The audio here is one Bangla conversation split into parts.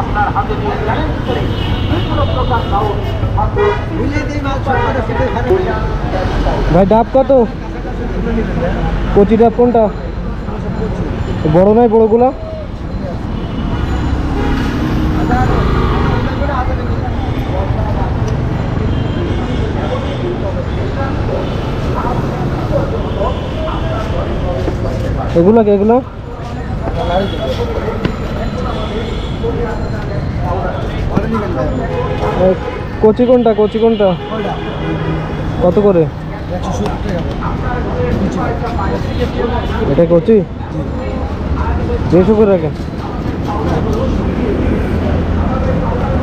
আপনার হাতে নিয়ে চ্যালেঞ্জ করে বিভিন্ন প্রকার ভাই, ডাব কত? কচি ডাব কোনটা? বড় নয় বড়গুলা এগুলো কি, এগুলো? কচি কোনটা কচি কোনটা? কত করে? এটা কচি? দেড়শো করে রাখেন।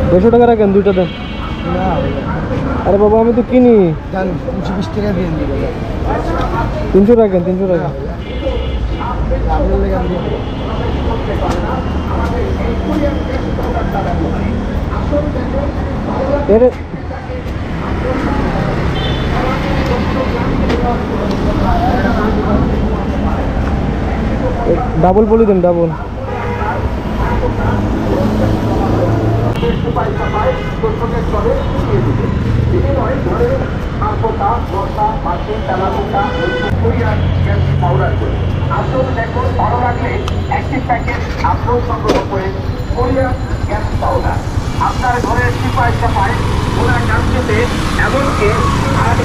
দেড়শো টাকা রাখেন, দুইটা দেন। আরে বাবা, আমি তো কিনি। তিনশো রাখেন তিনশো রাখেন। এটা ডাবল বলি দেন ডাবল পয়সা পায় দর্শকের চলে দিয়ে দিবে বিনিময়ে ধরে কাপড়টা বর্ষা মাছে তেলাপোকা কোরিয়ান গ্যাস পাউডার করে আসল দেখো ভালো লাগলে একটি প্যাকেট আপনিও সংগ্রহ করে কোরিয়ান গ্যাস পাউডার ঘরের হয়। ওনার জানতে এমনকি আট